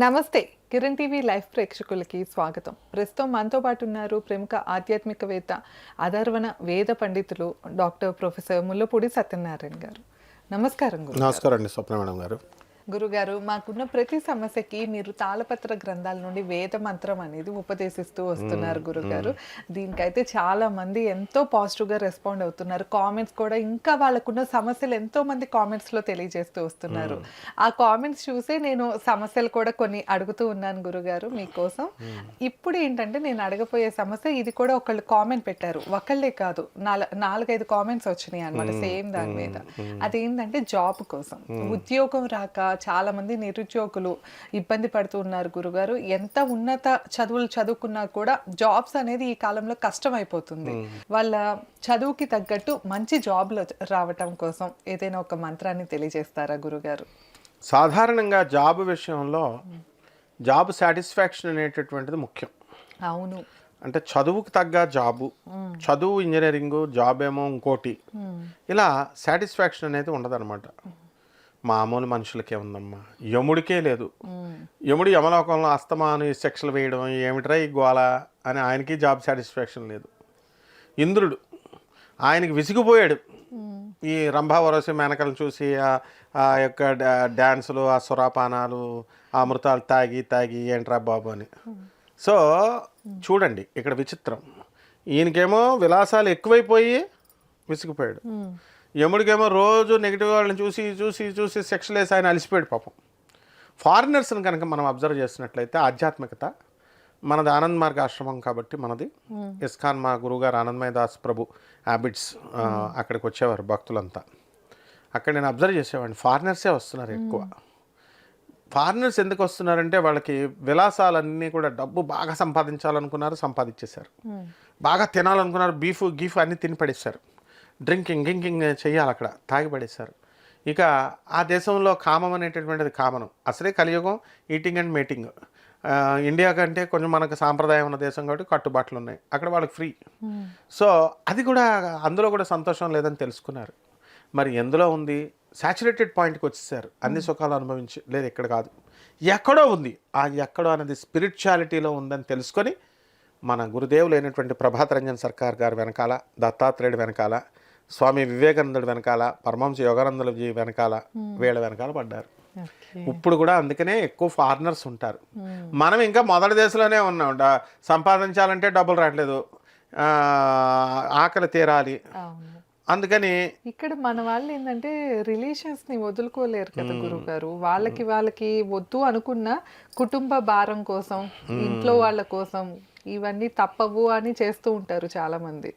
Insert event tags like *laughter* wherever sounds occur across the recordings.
నమస్తే. Kiran TV live ప్రేక్షకులకి స్వాగతం. ప్రస్తుతం మనతో పాటు ఉన్నారు ప్రముఖ ఆధ్యాత్మికవేత్త అధర్వణ వేద పండితులు డాక్టర్ ప్రొఫెసర్ ముల్లపూడి సత్యనారాయణ గారు. నమస్కారం నమస్కారం అండి స్వప్న మేడం గారు. గురుగారు మాకున్న ప్రతి సమస్యకి మీరు తాళపత్ర గ్రంథాల నుండి వేద మంత్రం అనేది ఉపదేశిస్తూ వస్తున్నారు గురుగారు. దీనికైతే చాలా మంది ఎంతో పాజిటివ్గా రెస్పాండ్ అవుతున్నారు. కామెంట్స్ కూడా ఇంకా వాళ్ళకున్న సమస్యలు ఎంతో మంది కామెంట్స్లో తెలియజేస్తూ వస్తున్నారు. ఆ కామెంట్స్ చూసి నేను సమస్యలు కూడా కొన్ని అడుగుతూ ఉన్నాను గురుగారు మీకోసం. ఇప్పుడు ఏంటంటే నేను అడగపోయే సమస్య ఇది కూడా ఒకళ్ళు కామెంట్ పెట్టారు. ఒకళ్ళే కాదు నాల- నాలుగైదు కామెంట్స్ వచ్చినాయి అనమాట సేమ్ దాని మీద. అదేంటంటే జాబ్ కోసం. ఉద్యోగం రాక చాలా మంది నిరుద్యోగులు ఇబ్బంది పడుతూ ఉన్నారు గురుగారు. ఎంత ఉన్నత చదువులు చదువుకున్నా కూడా జాబ్స్ అనేది ఈ కాలంలో కష్టం అయిపోతుంది వాళ్ళ చదువుకి తగ్గట్టు మంచి జాబ్లు రావటం కోసం ఏదైనా ఒక మంత్రాన్ని తెలియజేస్తారా గురుగారు? సాధారణంగా జాబ్ విషయంలో జాబ్ సాటిస్ఫాక్షన్ అనేటటువంటిది ముఖ్యం. అవును. అంటే చదువుకు తగ్గ జాబు చదువు ఇంజనీరింగ్ జాబ్ ఏమో ఇంకోటి. ఇలా సాటిస్ఫాక్షన్ అనేది ఉండదన్నమాట. మామూలు మనుషులకే ఉందమ్మా. యముడికే లేదు. యముడు యమలోకంలో అస్తమాను ఈ శిక్షలు వేయడం ఏమిట్రా ఈ గోల అని ఆయనకి జాబ్ సాటిస్ఫాక్షన్ లేదు. ఇంద్రుడు ఆయనకి విసిగిపోయాడు. ఈ రంభావరసి మేనకలను చూసి ఆ- యొక్క డా- డాన్సులు ఆ సురాపానాలు ఆ అమృతాలు తాగి తాగి ఏంట్రా బాబు అని. సో చూడండి ఇక్కడ విచిత్రం. ఈయనకేమో విలాసాలు ఎక్కువైపోయి విసిగిపోయాడు. యముడికేమో రోజు నెగిటివ్ వాళ్ళని చూసి చూసి చూసి సెక్షలు వేసి ఆయన అలిసిపోయాడు పాపం. ఫారినర్స్ని కనుక మనం అబ్జర్వ్ చేసినట్లయితే ఆధ్యాత్మికత మనది ఆనంద్ మార్గ ఆశ్రమం కాబట్టి మనది. ఇస్కాన్ మా గురువుగారు ఆనందమయ దాస్ ప్రభు హ్యాబిట్స్ అక్కడికి వచ్చేవారు భక్తులంతా. అక్కడ నేను అబ్జర్వ్ చేసేవాడిని. ఫారినర్సే వస్తున్నారు ఎక్కువ. ఫారినర్స్ ఎందుకు వస్తున్నారంటే వాళ్ళకి విలాసాలన్నీ కూడా డబ్బు బాగా సంపాదించాలనుకున్నారు సంపాదించేశారు. బాగా తినాలనుకున్నారు బీఫ్ గీఫ్ అన్నీ తిని పడేశారు. డ్రింకింగ్ గింకింగ్ చేయాలి అక్కడ. తాగి పడేశారు ఇక ఆ దేశంలో కామం అనేటటువంటిది కామనం. అసలే కలియుగం ఈటింగ్ అండ్ మీటింగ్ ఇండియా కంటే కొంచెం మనకు సాంప్రదాయం ఉన్న దేశం కాబట్టి కట్టుబాట్లు ఉన్నాయి. అక్కడ వాళ్ళకి ఫ్రీ సో అది కూడా అందులో కూడా సంతోషం లేదని తెలుసుకున్నారు. మరి ఎందులో ఉంది? సాచురేటెడ్ పాయింట్కి వచ్చేసారు. అన్ని సుఖాలు అనుభవించి లేదు ఇక్కడ కాదు. ఎక్కడో ఉంది. ఆ ఎక్కడో అనేది స్పిరిచువాలిటీలో ఉందని తెలుసుకొని మన గురుదేవులు అయినటువంటి ప్రభాత్ రంజన్ సర్కార్ గారు వెనకాల దత్తాత్రేయుడు వెనకాల స్వామి వివేకానందుడు వెనకాల పరమహంస యోగానందుల వెనకాల వీళ్ళ వెనకాల పడ్డారు. ఇప్పుడు కూడా అందుకనే ఎక్కువ ఫారినర్స్ ఉంటారు. మనం ఇంకా మొదటి దేశంలోనే ఉన్నాం. సంపాదించాలంటే డబ్బులు రావట్లేదు. ఆ, ఆకలి తీరాలి. అందుకని ఇక్కడ మన వాళ్ళు ఏంటంటే రిలేషన్స్ని వదులుకోలేరు కదా గురువు గారు వాళ్ళకి వాళ్ళకి వద్దు అనుకున్న కుటుంబ భారం కోసం ఇంట్లో వాళ్ళ కోసం ఇవన్నీ తప్పవు అని చేస్తూ ఉంటారు చాలా మంది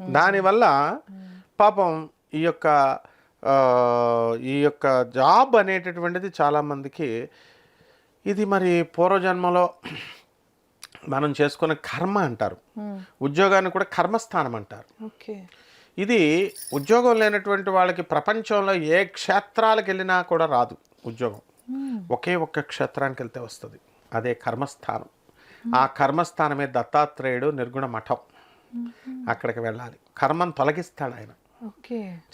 దానివల్ల పాపం ఈ యొక్క ఈ యొక్క జాబ్ అనేటటువంటిది చాలామందికి ఇది మరి పూర్వజన్మలో మనం చేసుకున్న కర్మ అంటారు. ఉద్యోగాన్ని కూడా కర్మస్థానం అంటారు. ఇది ఉద్యోగం లేనటువంటి వాళ్ళకి ప్రపంచంలో ఏ క్షేత్రాలకు వెళ్ళినా కూడా రాదు ఉద్యోగం. ఒకే ఒక్క క్షేత్రానికి వెళ్తే వస్తుంది. అదే కర్మస్థానం. ఆ కర్మస్థానమే దత్తాత్రేయుడు నిర్గుణ మఠం. అక్కడికి వెళ్ళాలి. కర్మను తొలగిస్తాడు ఆయన.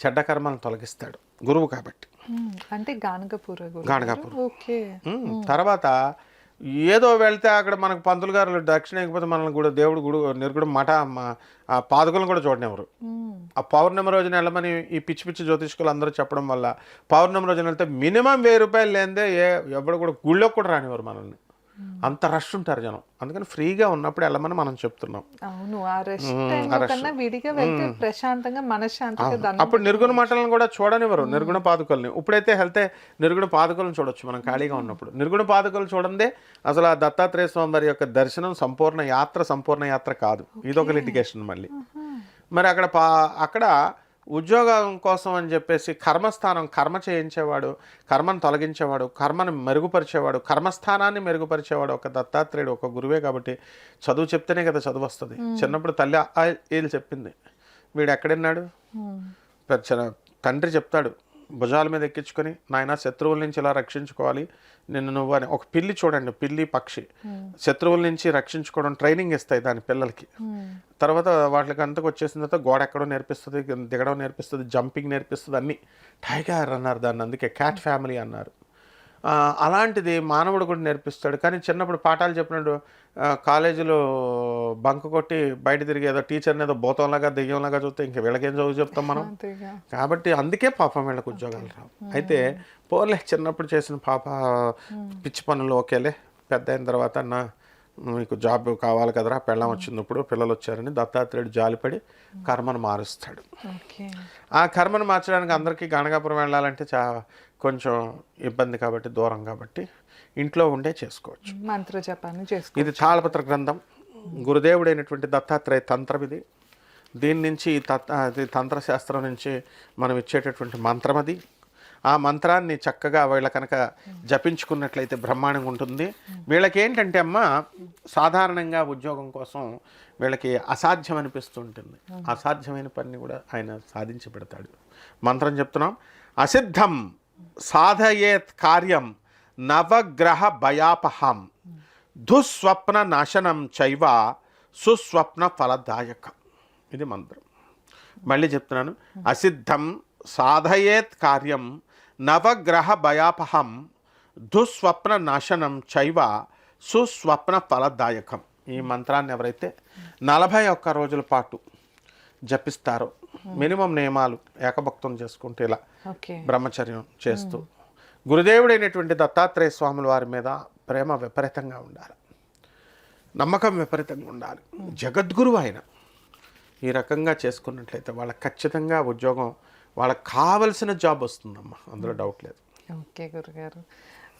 చెడ్డ కర్మను తొలగిస్తాడు గురువు కాబట్టి. అంటే గానగపూర. ఓకే. తర్వాత ఏదో వెళ్తే అక్కడ మనకు పంతులు గారు దక్షిణ ఇకపోతే మనల్ని కూడా దేవుడు గుడు నిర్గుణ మఠ ఆ పాదుకలను కూడా చూడనివ్వరు. ఆ పౌర్ణమి రోజున వెళ్ళమని ఈ పిచ్చి పిచ్చి జ్యోతిష్కులు అందరూ చెప్పడం వల్ల పౌర్ణమి రోజున వెళ్తే మినిమం వెయ్యి రూపాయలు లేదే ఏ ఎవడు కూడా గుళ్ళోకి కూడా రానివ్వరు మనల్ని. అంత రష్ ఉంటారు జనం. అందుకని ఫ్రీగా ఉన్నప్పుడు వెళ్ళమని మనం చెప్తున్నాం. అవును ఆ రెస్ట్ టైంలో కన్నా విడిగా వెళ్తే ప్రశాంతంగా మనశ్శాంతిగా అప్పుడు నిర్గుణ మఠాలను కూడా చూడనివ్వరు. నిర్గుణ పాదుకల్ని. ఇప్పుడైతే వెళ్తే నిర్గుణ పాదుకలను చూడొచ్చు మనం ఖాళీగా ఉన్నప్పుడు. నిర్గుణ పాదుకలు చూడందే అసలు ఆ దత్తాత్రేయ స్వామి వారి యొక్క దర్శనం సంపూర్ణ యాత్ర సంపూర్ణ యాత్ర కాదు. ఇదొక లిటిగేషన్ మళ్ళీ. మరి అక్కడ పా అక్కడ ఉద్యోగం కోసం అని చెప్పేసి కర్మస్థానం కర్మ చేయించేవాడు కర్మను తొలగించేవాడు కర్మను మెరుగుపరిచేవాడు కర్మస్థానాన్ని మెరుగుపరిచేవాడు ఒక దత్తాత్రేయుడు ఒక గురువే కాబట్టి చదువు చెప్తేనే కదా చదువు వస్తుంది. చిన్నప్పుడు తల్లి వీళ్ళు చెప్పింది? వీడు ఎక్కడున్నాడు తండ్రి చెప్తాడు. భుజాల మీద ఎక్కించుకొని నాయన శత్రువుల నుంచి ఇలా రక్షించుకోవాలి. నిన్ను నువ్వు అని ఒక పిల్లి చూడండి పిల్లి పక్షి. శత్రువుల నుంచి రక్షించుకోవడం ట్రైనింగ్ ఇస్తాయి దాని పిల్లలకి. ఉమ్, తర్వాత వాటికి అంతకు వచ్చేసిన తర్వాత గోడ ఎక్కడో నేర్పిస్తుంది దిగడం నేర్పిస్తుంది జంపింగ్ నేర్పిస్తుంది అన్ని. టైగర్ అన్నారు దాన్ని అందుకే క్యాట్ ఫ్యామిలీ అన్నారు. అలాంటిది మానవుడు కూడా నేర్పిస్తాడు. కానీ చిన్నప్పుడు పాఠాలు చెప్పినట్టు ఆ, కాలేజీలో బంక్ కొట్టి బయట తిరిగి ఏదో టీచర్ని ఏదో భూతంలాగా దెయ్యంలాగా చూస్తే ఇంక వీళ్ళకేం చదువు చెప్తాం మనం? కాబట్టి అందుకే పాపం వీళ్ళకి ఉద్యోగాలు రావు. అయితే పోలే చిన్నప్పుడు చేసిన పాప పిచ్చి పనులు ఓకేలే పెద్ద అయిన తర్వాత నా మీకు జాబ్ కావాలి కదరా పెళ్ళం వచ్చినప్పుడు పిల్లలు వచ్చారని దత్తాత్రేయుడు జాలిపడి కర్మను మారుస్తాడు. ఆ కర్మను మార్చడానికి అందరికీ గణగాపురం వెళ్ళాలంటే చా కొంచెం ఇబ్బంది కాబట్టి దూరం కాబట్టి ఇంట్లో ఉండే చేసుకోవచ్చు. మంత్ర జపాన్ని చేసుకో ఇది తాళపత్ర గ్రంథం. గురుదేవుడైనటువంటి దత్తాత్రేయ తంత్రం ఇది. దీని నుంచి తంత్రశాస్త్రం నుంచి మనం ఇచ్చేటటువంటి మంత్రం అది. ఆ మంత్రాన్ని చక్కగా వీళ్ళ కనుక జపించుకున్నట్లయితే బ్రహ్మాండంగా ఉంటుంది. వీళ్ళకి ఏంటంటే అమ్మ సాధారణంగా ఉద్యోగం కోసం వీళ్ళకి అసాధ్యం అనిపిస్తుంటుంది అసాధ్యమైన పని కూడా ఆయన సాధించి పెడతాడు మంత్రం చెప్తున్నాం. అసిద్ధం సాధయేత్ కార్యం నవగ్రహ భయాపహం దుస్వప్న నాశనం చైవ సుస్వప్న ఫలదాయకం. ఇది మంత్రం. మళ్ళీ చెప్తున్నాను. అసిద్ధం సాధయేత్ కార్యం నవగ్రహ భయాపహం దుస్వప్న నాశనం చైవ సుస్వప్న ఫలదాయకం ఈ మంత్రాన్ని ఎవరైతే నలభై ఒక్క రోజుల పాటు జపిస్తారో మినిమం నియమాలు ఏకభక్తం చేసుకుంటే ఇలా బ్రహ్మచర్యం చేస్తూ గురుదేవుడైనటువంటి దత్తాత్రేయ స్వాముల వారి మీద ప్రేమ విపరీతంగా ఉండాలి. నమ్మకం విపరీతంగా ఉండాలి. జగద్గురు ఆయన ఈ రకంగా చేసుకున్నట్లయితే వాళ్ళకి ఖచ్చితంగా ఉద్యోగం వాళ్ళకి కావలసిన జాబ్ వస్తుందమ్మా. అందులో డౌట్ లేదు. ఓకే గురుగారు.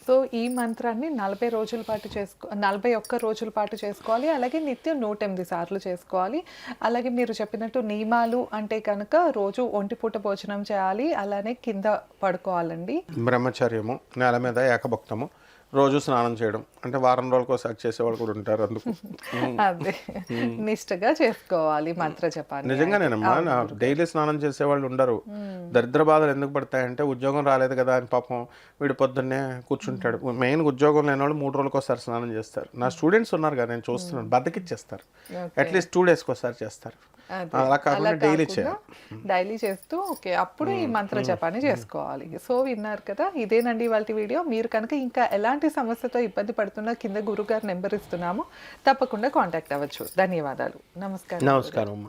సో ఈ మంత్రాన్ని నలభై రోజుల పాటు చేసుకో నలభై ఒక్క రోజుల పాటు చేసుకోవాలి. అలాగే నిత్యం నూట ఎనిమిది సార్లు చేసుకోవాలి. అలాగే మీరు చెప్పినట్టు నియమాలు అంటే కనుక రోజు ఒంటిపూట భోజనం చేయాలి. అలానే కింద పడుకోవాలండి. బ్రహ్మచర్యము నేల మీద ఏకభక్తము రోజు స్నానం చేయడం. అంటే వారం రోజులకు ఒకసారి చేసేవాళ్ళు కూడా ఉంటారు అందుకు. *laughs* అదే. నిష్టగా చేసుకోవాలి మంత్ర జపాన్ని నిజంగానేనమ్మా నా డైలీ స్నానం చేసేవాళ్ళు ఉండరు. దరిద్ర బాధలు ఎందుకు పడతాయంటే ఉద్యోగం రాలేదు కదా అని పాపం వీడు పొద్దున్నే కూర్చుంటాడు. మెయిన్ ఉద్యోగం లేని వాళ్ళు మూడు రోజులకు ఒకసారి స్నానం చేస్తారు. నా స్టూడెంట్స్ ఉన్నారు కదా నేను చూస్తున్నాను. బద్దకిచ్చేస్తారు అట్లీస్ట్ టూ డేస్కి ఒకసారి చేస్తారు. అలా కాకుండా డైలీ డైలీ చేస్తూ ఓకే అప్పుడు ఈ మంత్ర జపాన్ని చేసుకోవాలి. సో విన్నారు కదా ఇదేనండి వాళ్ళ వీడియో. మీరు కనుక ఇంకా ఎలాంటి సమస్యతో ఇబ్బంది పడుతున్నా కింద గురుగారు నెంబర్ ఇస్తున్నాము తప్పకుండా కాంటాక్ట్ అవ్వచ్చు. ధన్యవాదాలు. నమస్కారం. నమస్కారం